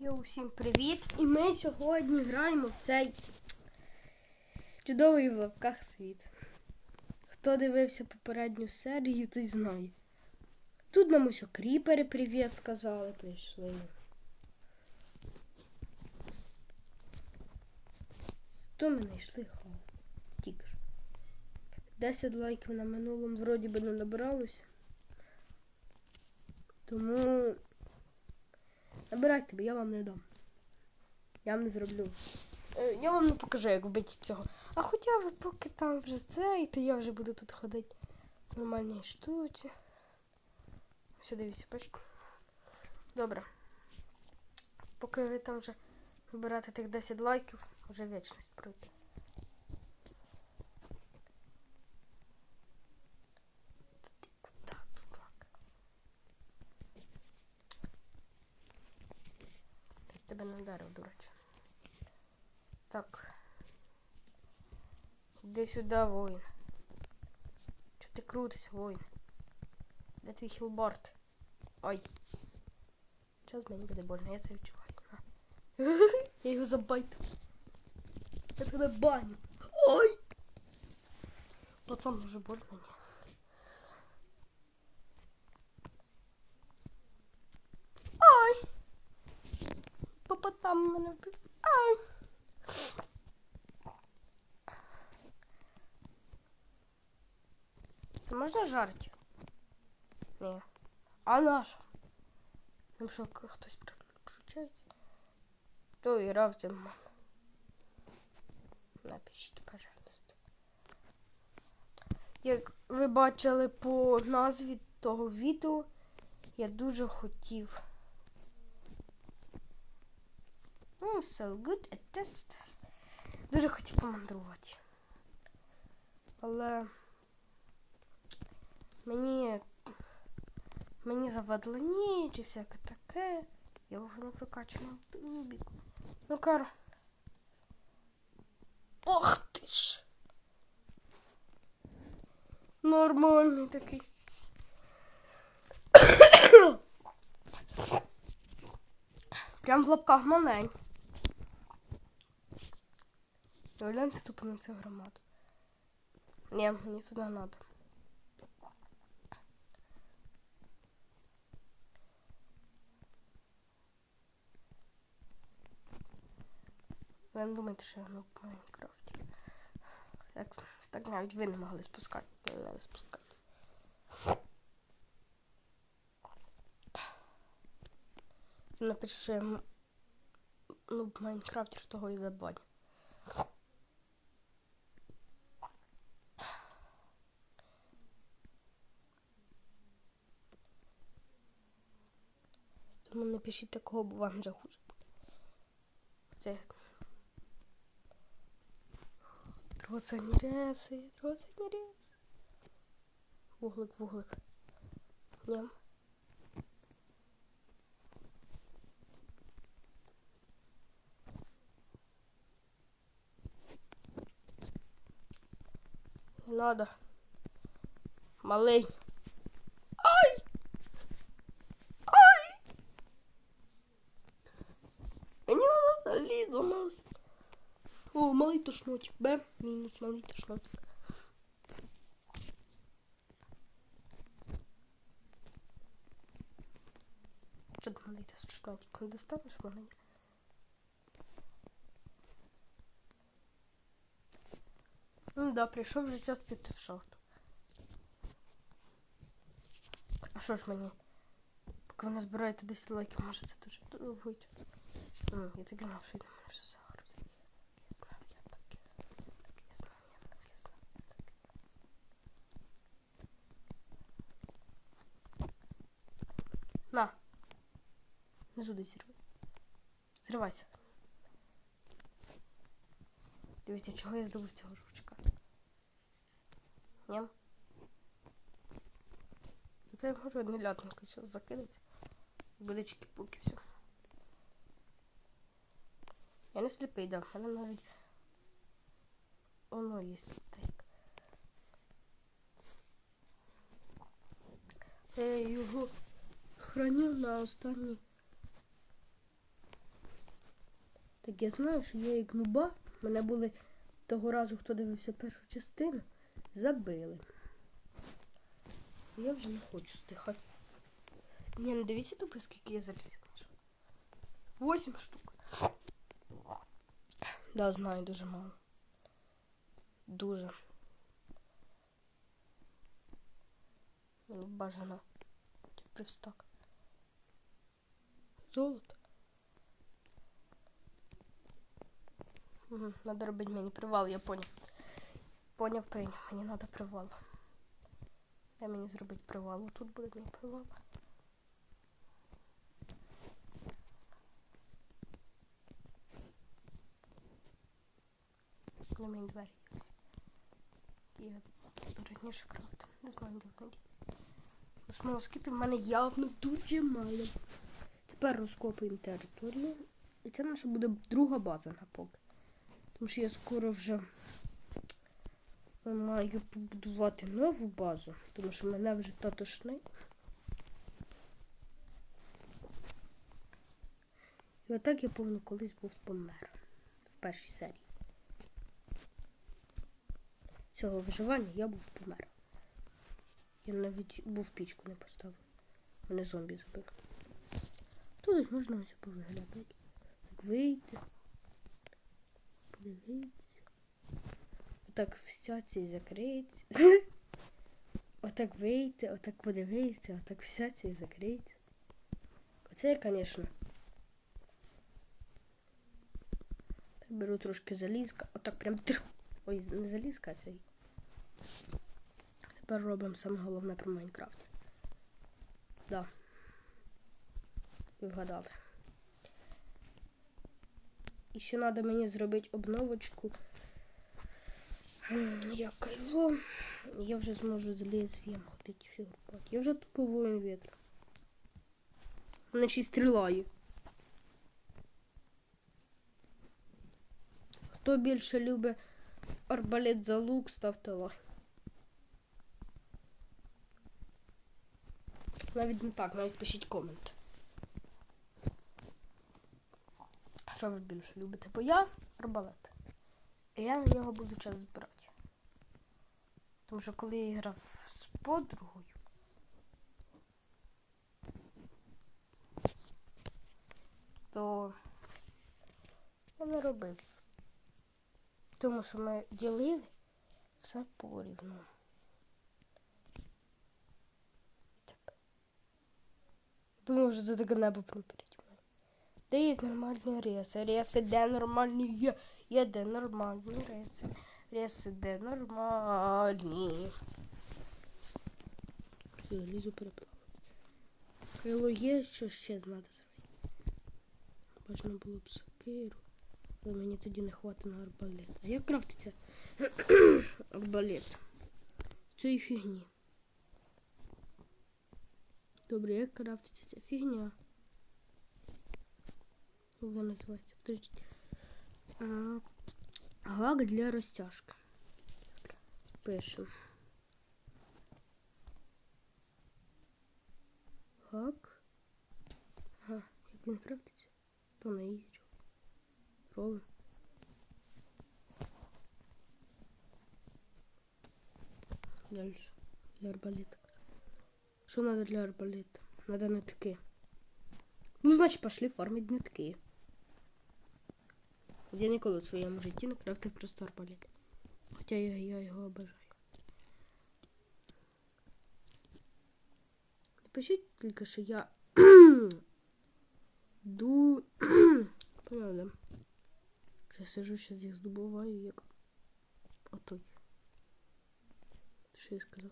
Йо, усім привіт! І ми сьогодні граємо в цей чудовий в лапках світ. Хто дивився попередню серію, той знає. Тут нам ось кріпери привіт сказали, прийшли. Сто ми знайшли хау. Тільки ж. 10 лайків на минулому вроді би не набралося. Тому набирайте, бо я вам не дам. Я вам не зроблю. Е, Я вам не покажу, як вбити цього. А хоча ви поки там вже це, і то я вже буду тут ходити в нормальній штуці. Все, дивіться, бачите. Добре. Поки ви там вже вибирати тих 10 лайків, вже вічність пройде. Та ти куди, дурак? Я тебе не вдарив, дураче. Так. Іди сюди, воїн. Чого ти крутишся, воїн? Де твій? Ой. Зараз мені буде больно, я це відчуваю. Я його забайтив. Я тебе баню. Ой! Пацан, може больно мені. Ой! Там мене вбив. Можна жарити? Ні. А наша? Ну що, хтось переключається? Хто грав цим ман? Напишіть, пожалуйста. Як ви бачили по назві того відео, я дуже хотів. Mm, so good at this. Дуже хотів помандрувати. Але мені мені завадили ніч і всяке таке. Я його не прокачував. Ну кар. Ох ти ж! Нормальний такий. Прям в лапках малень. Гляньте тупо на цю громаду. Ні, мені туди треба. Ви не думаєте, що я гну в Майнкрафті. Так, так навіть ви не могли спускати. Не спускати. Напишу, що я ну, в Майнкрафті того і забаню. Тому не пишіть такого, бо вам вже хуже буде. Це. Троцані реси, троцані реси. Вуглик, вуглик. Ням. Не надо. Малий. Ай! Ай! Мені надо лізу, малий. О, малий тошнотик. Б. Мінус малий тошнотик. Що ти малий тошнотик? Не достанеш малий? Ну да, прийшов вже час піти в шахту. А що ж мені? Поки ви назбираєте 10 лайків, може це дуже довго йде. М, Я так думав, що йде мене вже загрузить. Я так і знав, я так і знав, я так і знав, я так і знав, я так і знав. На. Внизу десь зірвай. Зривайся. Дивіться, чого я здобув цього жучка. Ням. Та я можу одне лятненько зараз закинути. Буде чики-пуки все. Я не сліпий, да. мене навіть воно є стейк. Я його храню на останній Так я знаю, що я як нуба. Мене були того разу, хто дивився першу частину, забили. Я вже не хочу стихати. Ні, не дивіться тупо, скільки я заліз. Восемь штук. Да, знаю, дуже мало. Дуже. Бажано. Півстак. Золото. Угу, надо робити мені привал, я поняв. Поняв, прийняв. Мені треба привал. Де мені зробити привал? Тут буде мій привал. На мені двері. Я раніше крафт. Не знаю, де вони. Смолоскипів в мене явно дуже мало. Тепер розкопуємо територію. І це наша буде друга база на поки. Тому що я скоро вже маю побудувати нову базу, тому що мене вже татошний. І отак я повно колись був помер в першій серії. Цього виживання я був помер. Я навіть був пічку не поставив. Мене зомбі забив. Тут можна ось повиглядати. Так вийти. Подивитися. Отак всяться і закриється. Отак вийти, отак подивитися, отак всяться і закриється. Оце звісно. Беру трошки залізка. Отак прям. Ой, не залізка, а цей. Тепер робимо саме головне про Майнкрафт. Да. Ви вгадали. І ще треба мені зробити обновочку. Як його. Я вже зможу з лезвієм ходити всі рубати. Я вже тупо воїн вітру. Мене ще й. Хто більше любить арбалет за лук, ставте лайк. Навіть не так, навіть пишіть комент. Що ви більше любите? Бо я арбалет. І я на нього буду час збирати. Тому що коли я грав з подругою, то я не робив. Тому що ми ділили все порівну. Думаю, що це таке небо мене. Де є нормальні реси? Реси де нормальні є? Є де нормальні реси. Реси де нормальні. Все, лізу переплавати. Крило є, що ще знати зробити. Бажано було б сокиру. Але мені тоді не хватить на арбалет. А як крафтиться арбалет? Цієї фігні. Добре, як крафтиться ця фігня? Як вона називається? Подождіть. А, Гак для розтяжки. Пишемо. Гак. Ага, як він крафтиться? То на ігрі. Ровно. Дальше. Для арбалета. Что надо для арбалета? Надо нитки. Ну, значить, пошли фармить нитки. Я ніколи в своєму житті не крафтив просто арбалет. Хоча я, я його обожаю. Напишіть тільки, що я ду... Понятно. Я сижу, сейчас їх здобуваю, як отой. Що я сказав?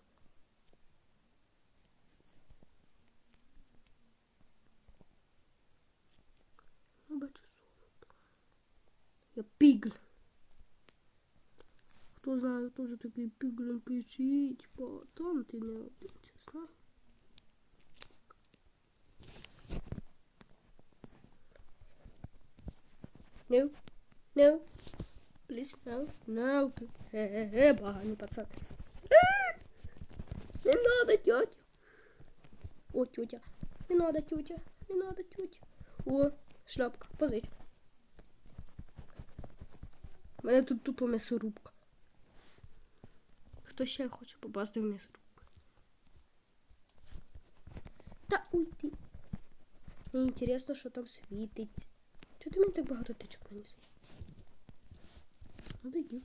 Ну, бачу золото. Я пігль. Хто знає, хто за такий піглем пишіть, бо там ти не один, це знаю. No. No. Please, no. No. Хе-хе-хе, поганий пацан. А! Не надо, тетя. О, тетя. Не надо, тетя. Не надо, тетя. О, шляпка. Позич. У мене тут тупо м'ясорубка. Хто ще хоче попасти в м'ясорубку? Та уйди. Мені інтересно, що там світить. Чого ти мені так багато тичок наніс? Ну, даю.